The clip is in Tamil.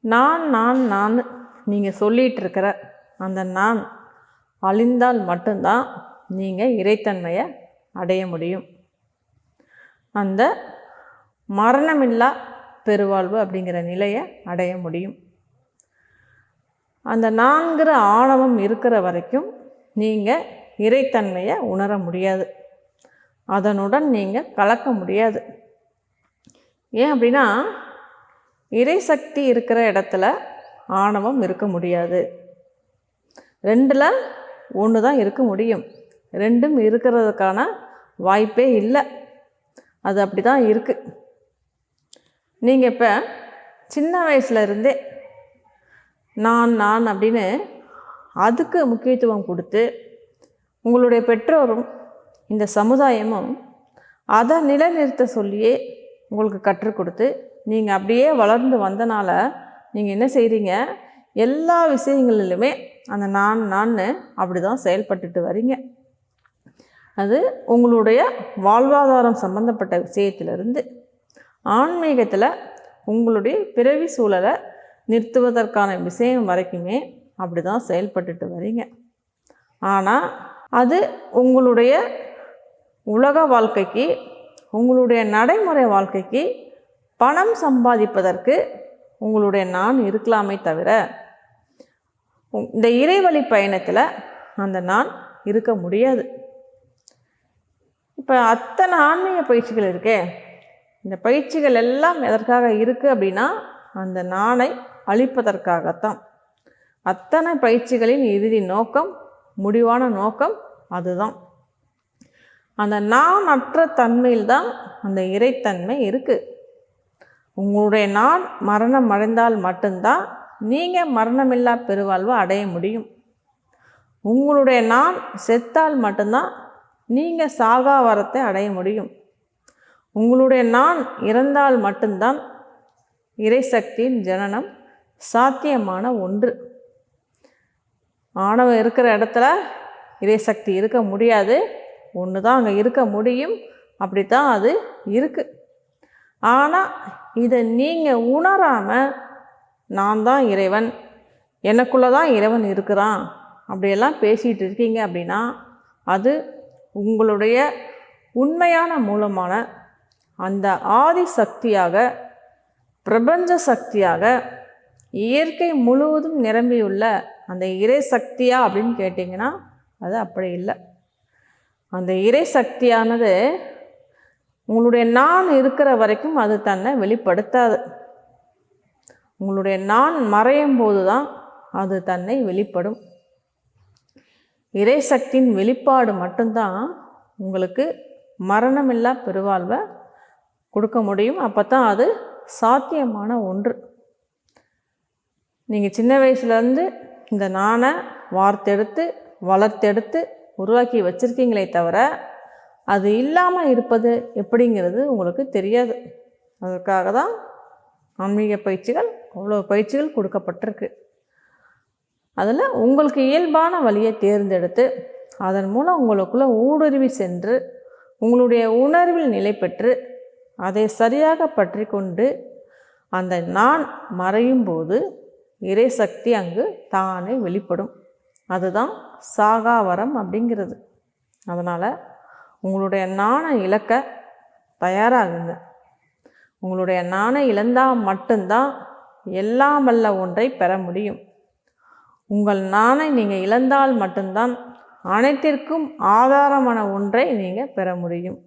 நான் நான் நான் நீங்கள் சொல்லிகிட்டு இருக்கிற அந்த நான் அழிந்தால் மட்டும்தான் நீங்கள் இறைத்தன்மையை அடைய முடியும். அந்த மரணமில்லா பெருவாழ்வு அப்படிங்கிற நிலையை அடைய முடியும். அந்த நான்கிற ஆணவம் இருக்கிற வரைக்கும் நீங்கள் இறைத்தன்மையை உணர முடியாது. அதனுடன் நீங்கள் கலக்க முடியாது. ஏன் அப்படின்னா இறைசக்தி இருக்கிற இடத்துல ஆணவம் இருக்க முடியாது. ரெண்டில் ஒன்று தான் இருக்க முடியும். ரெண்டும் இருக்கிறதுக்கான வாய்ப்பே இல்லை. அது அப்படி தான் இருக்குது நீங்கள் இப்போ சின்ன வயசுல இருந்தே நான் நான் அப்படின்னு அதுக்கு முக்கியத்துவம் கொடுத்து உங்களுடைய பெற்றோரும் இந்த சமுதாயமும் அதை நிலைநிறுத்த சொல்லியே உங்களுக்கு கற்றுக் கொடுத்து நீங்கள் அப்படியே வளர்ந்து வந்தனால நீங்கள் என்ன செய்கிறீங்க எல்லா விஷயங்களிலுமே அந்த நான் நான் அப்படி தான் செயல்பட்டுட்டு வரீங்க. அது உங்களுடைய வாழ்வாதாரம் சம்பந்தப்பட்ட விஷயத்திலிருந்து. ஆன்மீகத்தில் உங்களுடைய பிறவி சூழலை நிறுத்துவதற்கான விஷயம் வரைக்குமே அப்படி தான் செயல்பட்டுட்டு வரீங்க. ஆனால் அது உங்களுடைய உலக வாழ்க்கைக்கு உங்களுடைய நடைமுறை வாழ்க்கைக்கு பணம் சம்பாதிப்பதற்கு உங்களுடைய நான் இருக்கலாமே தவிர இந்த இறைவழி பயணத்தில் அந்த நான் இருக்க முடியாது. இப்போ அத்தனை ஆன்மீக பயிற்சிகள் இருக்கே இந்த பயிற்சிகள் எல்லாம் எதற்காக இருக்குது அப்படின்னா அந்த நானை அழிப்பதற்காகத்தான். அத்தனை பயிற்சிகளின் இறுதி நோக்கம் முடிவான நோக்கம் அதுதான். அந்த நான் அற்ற தன்மையில் தான் அந்த இறைத்தன்மை இருக்குது உங்களுடைய நான் மரணம் அடைந்தால் மட்டும்தான் நீங்கள் மரணமில்லா பெருவாழ்வு அடைய முடியும். உங்களுடைய நான் செத்தால் மட்டும்தான் நீங்கள் சாகா வரத்தை அடைய முடியும். உங்களுடைய நான் இறந்தால் மட்டும்தான் இறைசக்தியின் ஜனனம் சாத்தியமான ஒன்று. ஆணவம் இருக்கிற இடத்துல இறைசக்தி இருக்க முடியாது. ஒன்று தான் அங்கே இருக்க முடியும். அப்படி தான் அது இருக்குது ஆனால் இதை நீங்கள் உணராமல் நான் தான் இறைவன் எனக்குள்ளே தான் இறைவன் இருக்கிறான் அப்படியெல்லாம் பேசிகிட்டு இருக்கீங்க அப்படின்னா அது உங்களுடைய உண்மையான மூலமான அந்த ஆதி சக்தியாக பிரபஞ்ச சக்தியாக இயற்கை முழுவதும் நிரம்பியுள்ள அந்த இறை சக்தியா அப்படின்னு கேட்டிங்கன்னா அது அப்படி இல்லை. அந்த இறை சக்தியானது உங்களுடைய நான் இருக்கிற வரைக்கும் அது தன்னை வெளிப்படுத்தாது. உங்களுடைய நான் மறையும் போது தான் அது தன்னை வெளிப்படும். இறைசக்தியின் வெளிப்பாடு மட்டும்தான் உங்களுக்கு மரணமில்லா பெருவாழ்வை கொடுக்க முடியும். அப்போ தான் அது சாத்தியமான ஒன்று. நீங்கள் சின்ன வயசுலேருந்து இந்த நானை வார்த்தெடுத்து வளர்த்தெடுத்து உருவாக்கி வச்சுருக்கீங்களே தவிர அது இல்லாமல் இருப்பது எப்படிங்கிறது உங்களுக்கு தெரியாது. அதற்காக தான் ஆன்மீக பயிற்சிகள் அவ்வளோ பயிற்சிகள் கொடுக்கப்பட்டிருக்கு. அதில் உங்களுக்கு இயல்பான வழியை தேர்ந்தெடுத்து அதன் மூலம் உங்களுக்குள்ளே ஊடுருவி சென்று உங்களுடைய உணர்வில் நிலை பெற்று அதை சரியாக பற்றி கொண்டு அந்த நான் மறையும் போது இறைசக்தி அங்கு தானே வெளிப்படும். அதுதான் சாகாவரம் அப்படிங்கிறது. அதனால் உங்களுடைய நாணம் இழக்க தயாராகுங்க. உங்களுடைய நாணை இழந்தால் மட்டும்தான் எல்லாம் வல்ல ஒன்றை பெற முடியும். உங்கள் நாணை நீங்கள் இழந்தால் மட்டும்தான் அனைத்திற்கும் ஆதாரமான ஒன்றை நீங்கள் பெற முடியும்.